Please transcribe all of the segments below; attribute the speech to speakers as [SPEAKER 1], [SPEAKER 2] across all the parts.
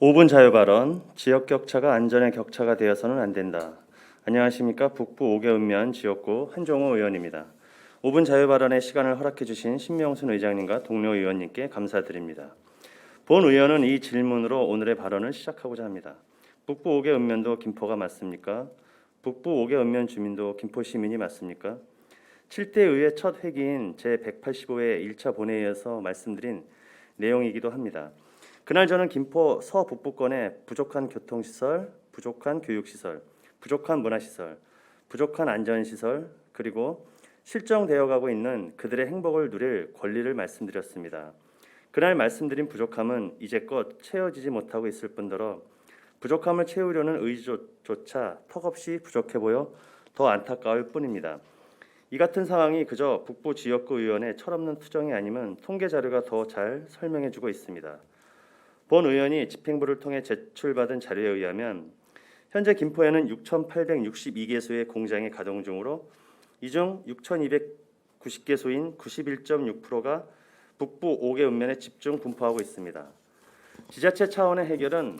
[SPEAKER 1] 5분 자유 발언 지역 격차가 안전의 격차가 되어서는 안 된다. 안녕하십니까 북부 5개 읍면 지역구 한종호 의원입니다. 5분 자유 발언의 시간을 허락해 주신 신명순 의장님과 동료 의원님께 감사드립니다. 본 의원은 이 질문으로 오늘의 발언을 시작하고자 합니다. 북부 5개 읍면도 김포가 맞습니까? 북부 5개 읍면 주민도 김포 시민이 맞습니까? 7대 의회 첫 회기인 제 185회 1차 본회의에서 말씀드린 내용이기도 합니다. 그날 저는 김포 서북부권의 부족한 교통시설, 부족한 교육시설, 부족한 문화시설, 부족한 안전시설 그리고 실정되어 가고 있는 그들의 행복을 누릴 권리를 말씀드렸습니다. 그날 말씀드린 부족함은 이제껏 채워지지 못하고 있을 뿐더러 부족함을 채우려는 의지조차 턱없이 부족해 보여 더 안타까울 뿐입니다. 이 같은 상황이 그저 북부 지역구 의원의 철없는 투정이 아니면 통계 자료가 더 잘 설명해주고 있습니다. 본 의원이 집행부를 통해 제출받은 자료에 의하면 현재 김포에는 6,862개소의 공장이 가동 중으로 이 중 6,290개소인 91.6%가 북부 5개 읍면에 집중 분포하고 있습니다. 지자체 차원의 해결은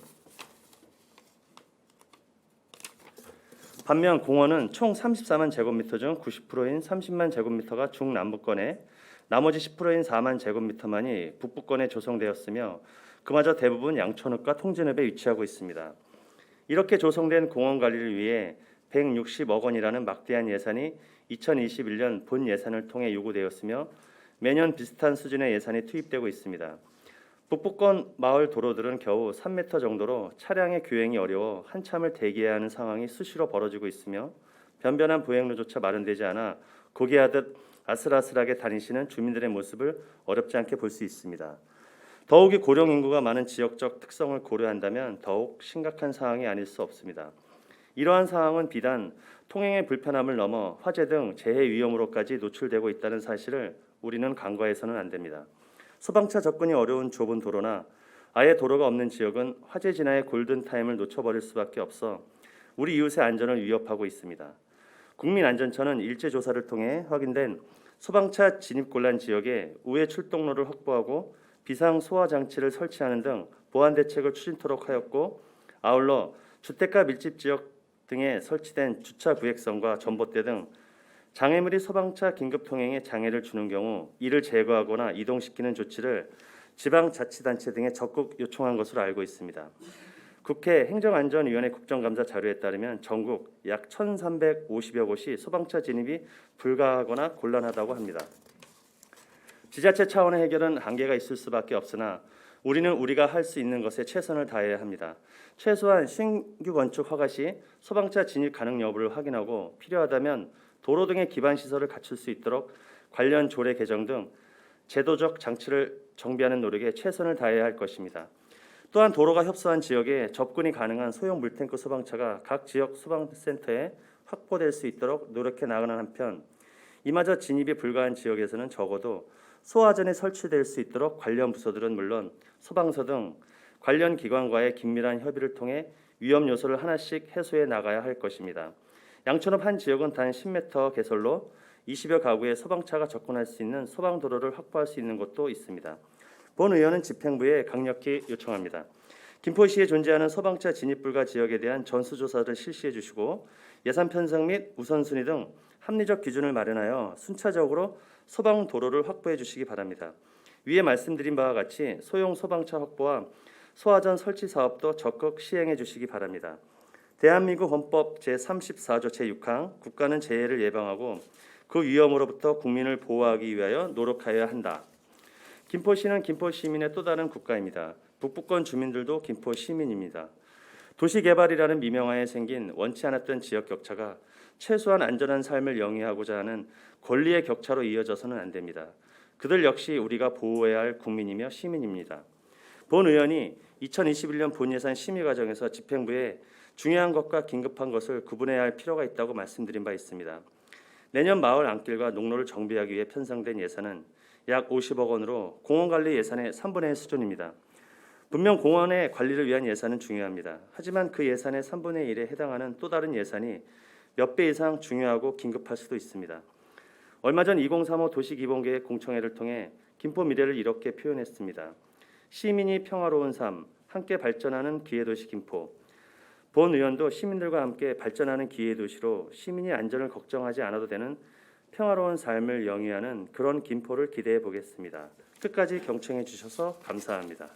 [SPEAKER 1] 반면 공원은 총 34만 제곱미터 중 90%인 30만 제곱미터가 중남부권에 나머지 10%인 4만 제곱미터만이 북부권에 조성되었으며 그마저 대부분 양천읍과 통진읍에 위치하고 있습니다. 이렇게 조성된 공원 관리를 위해 160억 원이라는 막대한 예산이 2021년 본 예산을 통해 요구되었으며 매년 비슷한 수준의 예산이 투입되고 있습니다. 북부권 마을 도로들은 겨우 3m 정도로 차량의 교행이 어려워 한참을 대기해야 하는 상황이 수시로 벌어지고 있으며 변변한 보행로조차 마련되지 않아 고개하듯 아슬아슬하게 다니시는 주민들의 모습을 어렵지 않게 볼 수 있습니다. 더욱이 고령 인구가 많은 지역적 특성을 고려한다면 더욱 심각한 상황이 아닐 수 없습니다. 이러한 상황은 비단 통행의 불편함을 넘어 화재 등 재해 위험으로까지 노출되고 있다는 사실을 우리는 간과해서는 안 됩니다. 소방차 접근이 어려운 좁은 도로나 아예 도로가 없는 지역은 화재 진화의 골든 타임을 놓쳐버릴 수밖에 없어 우리 이웃의 안전을 위협하고 있습니다. 국민안전처는 일제 조사를 통해 확인된 소방차 진입 곤란 지역에 우회 출동로를 확보하고 비상 소화 장치를 설치하는 등 보안 대책을 추진토록 하였고 아울러 주택가 밀집 지역 등에 설치된 주차 구획선과 전봇대 등 장애물이 소방차 긴급 통행에 장애를 주는 경우 이를 제거하거나 이동시키는 조치를 지방자치단체 등에 적극 요청한 것으로 알고 있습니다. 국회 행정안전위원회 국정감사 자료에 따르면 전국 약 1,350여 곳이 소방차 진입이 불가하거나 곤란하다고 합니다. 지자체 차원의 해결은 한계가 있을 수밖에 없으나 우리는 우리가 할 수 있는 것에 최선을 다해야 합니다. 최소한 신규 건축 허가 시 소방차 진입 가능 여부를 확인하고 필요하다면 도로 등의 기반 시설을 갖출 수 있도록 관련 조례 개정 등 제도적 장치를 정비하는 노력에 최선을 다해야 할 것입니다. 또한 도로가 협소한 지역에 접근이 가능한 소형 물탱크 소방차가 각 지역 소방센터에 확보될 수 있도록 노력해 나가는 한편 이마저 진입이 불가한 지역에서는 적어도 소화전이 설치될 수 있도록 관련 부서들은 물론 소방서 등 관련 기관과의 긴밀한 협의를 통해 위험 요소를 하나씩 해소해 나가야 할 것입니다. 양천읍 한 지역은 단 10m 개설로 20여 가구의 소방차가 접근할 수 있는 소방 도로를 확보할 수 있는 곳도 있습니다. 본 의원은 집행부에 강력히 요청합니다. 김포시에 존재하는 소방차 진입 불가 지역에 대한 전수조사를 실시해 주시고 예산 편성 및 우선순위 등 합리적 기준을 마련하여 순차적으로 소방 도로를 확보해 주시기 바랍니다. 위에 말씀드린 바와 같이 소형 소방차 확보와 소화전 설치 사업도 적극 시행해 주시기 바랍니다. 대한민국 헌법 제34조 제6항 국가는 재해를 예방하고 그 위험으로부터 국민을 보호하기 위하여 노력하여야 한다. 김포시는 김포 시민의 또 다른 국가입니다. 북부권 주민들도 김포 시민입니다. 도시 개발이라는 미명하에 생긴 원치 않았던 지역 격차가 최소한 안전한 삶을 영위하고자 하는 권리의 격차로 이어져서는 안 됩니다. 그들 역시 우리가 보호해야 할 국민이며 시민입니다. 본 의원이 2021년 본 예산 심의 과정에서 집행부에 중요한 것과 긴급한 것을 구분해야 할 필요가 있다고 말씀드린 바 있습니다. 내년 마을 안길과 농로를 정비하기 위해 편성된 예산은 약 50억 원으로 공원 관리 예산의 3분의 1 수준입니다. 분명 공원의 관리를 위한 예산은 중요합니다. 하지만 그 예산의 3분의 1에 해당하는 또 다른 예산이 몇 배 이상 중요하고 긴급할 수도 있습니다. 얼마 전 2035 도시기본계획 공청회를 통해 김포 미래를 이렇게 표현했습니다. 시민이 평화로운 삶, 함께 발전하는 기회도시 김포. 본 의원도 시민들과 함께 발전하는 기회도시로 시민이 안전을 걱정하지 않아도 되는 평화로운 삶을 영위하는 그런 김포를 기대해 보겠습니다. 끝까지 경청해 주셔서 감사합니다.